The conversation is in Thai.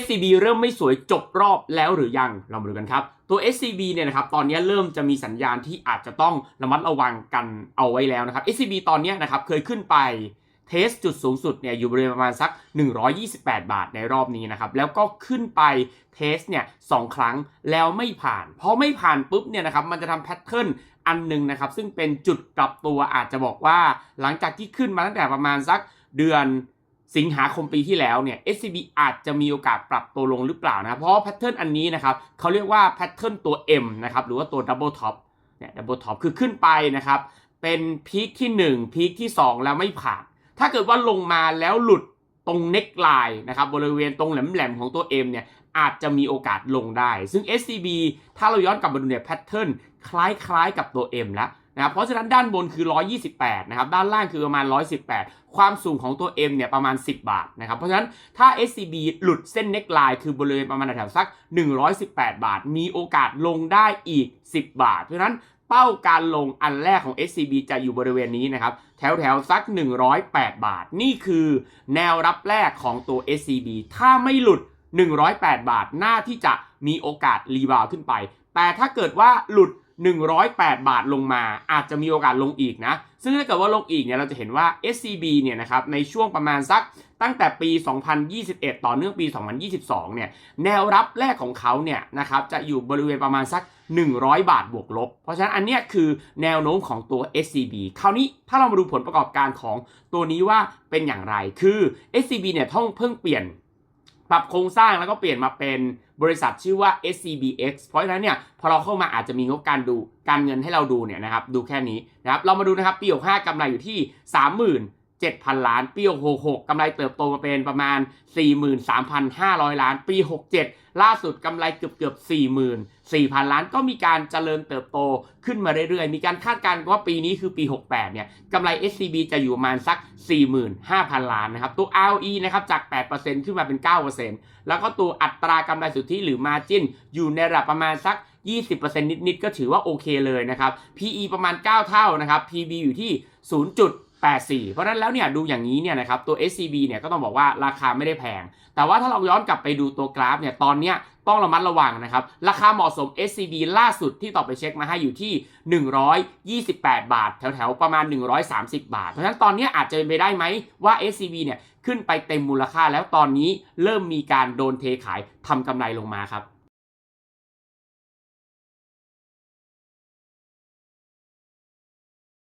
SCB เริ่มไม่สวยจบรอบแล้วหรือยัง เรามาดูกันครับ ตัว SCB เนี่ยนะครับ ตอนนี้เริ่มจะมีสัญญาณที่อาจจะต้องระมัดระวังกันเอาไว้แล้วนะครับ SCB ตอนนี้นะครับเคยขึ้นไปเทสจุดสูงสุดเนี่ยอยู่บริเวณประมาณสัก 128 บาทในรอบนี้นะครับ แล้วก็ขึ้นไปเทสเนี่ยสองครั้งแล้วไม่ผ่านพอไม่ผ่านปุ๊บเนี่ยนะครับมันจะทำแพทเทิร์นอันหนึ่งนะครับ ซึ่งเป็นจุดกลับตัวอาจจะบอกว่า หลังจากที่ขึ้นมาตั้งแต่ประมาณสักเดือน สิงหาคมปีที่แล้วเนี่ย SCB อาจจะมีโอกาสปรับตัวลงหรือเปล่านะ เพราะแพทเทิร์นอันนี้นะครับเขาเรียกว่าแพทเทิร์นตัว M นะครับ หรือว่าตัว Double Top เนี่ย Double Top คือขึ้นไปนะครับ เป็นพีคที่ 1 พีคที่ 2 แล้วไม่ผ่าน ถ้าเกิดว่าลงมาแล้วหลุดตรงเน็กไลน์นะครับบริเวณตรงแหลมๆของตัว M เนี่ยอาจจะมีโอกาสลงได้ ซึ่ง SCB ถ้าเราย้อนกลับมาดูเนี่ยแพทเทิร์นคล้ายๆกับตัว M แล้ว นะครับเพราะฉะนั้นด้านบนคือ 128 นะครับ ด้านล่างคือประมาณ 118 ความสูงของตัว M เนี่ยประมาณ 10 บาทนะครับ เพราะฉะนั้นถ้า SCB หลุดเส้นเน็กไลน์คือบริเวณประมาณแถวๆสัก 118 บาท มีโอกาสลงได้อีก 10 บาท เพราะฉะนั้นเป้าการลงอันแรกของ SCB จะอยู่บริเวณนี้นะครับ แถวแถวๆสัก 108 บาท นี่คือแนวรับแรกของตัว SCB ถ้าไม่หลุด 108 บาทน่าที่จะมีโอกาสรีบาวขึ้นไป แต่ถ้าเกิดว่าหลุด 108 บาทลงมาอาจจะมีโอกาสลงอีกนะ ซึ่งถ้าเกิดว่าลงอีกเนี่ยเราจะเห็นว่า SCB เนี่ยนะครับในช่วงประมาณสักตั้งแต่ปี 2021 ต่อเนื่องปี 2022 เนี่ยแนวรับแรกของเขาเนี่ยนะครับจะอยู่บริเวณประมาณสัก 100 บาทบวกลบ เพราะฉะนั้นอันเนี้ยคือแนวโน้มของตัว SCB คราวนี้ถ้าเรามาดูผลประกอบการของตัวนี้ว่าเป็นอย่างไรคือ SCB เนี่ยต้องเพิ่งเปลี่ยน ปรับโครงสร้างแล้วก็เปลี่ยนมาเป็นบริษัทชื่อว่า SCBX เพราะฉะนั้นเนี่ยพอเราเข้ามาอาจจะมีงบการดูการเงินให้เราดูเนี่ยนะครับดูแค่นี้นะครับเรามาดูนะครับปี65กำไรอยู่ที่ 7,000 ล้าน ปี 66กำไรเติบโตมาเป็นประมาณ 43,500 ล้าน ปี 67 ล่าสุดกำไรเกือบเกือบ44,000 ล้าน ก็มีการเจริญเติบโตขึ้นมาเรื่อยๆ มีการคาดการณ์ว่าปีนี้คือปี 68 เนี่ยกำไร SCB จะอยู่ประมาณสัก 45,000 ล้านนะครับ ตัว ROE นะครับจาก 8%ขึ้นมาเป็น 9%แล้วก็ตัวอัตรากำไรสุทธิหรือ Margin อยู่ในระดับประมาณสัก 20%นิดๆ ก็ถือว่าโอเคเลยนะครับ PE ประมาณ 9 เท่านะครับ PB อยู่ที่ 84 เพราะนั้นแล้วเนี่ยดูอย่างนี้เนี่ยนะครับตัว SCB เนี่ยก็ต้องบอกว่าราคาไม่ได้แพง แต่ว่าถ้าเราย้อนกลับไปดูตัวกราฟเนี่ยตอนเนี้ยต้องระมัดระวังนะครับ ราคาเหมาะสม SCB ล่าสุดที่ต่อไปเช็คมาให้อยู่ที่ 128 บาท แถวๆ ประมาณ 130 บาท เพราะฉะนั้นตอนนี้อาจจะเป็นไปได้ไหมว่า SCB เนี่ยขึ้นไปเต็มมูลค่าแล้วตอนนี้เริ่มมีการโดนเทขายทำกำไรลงมาครับ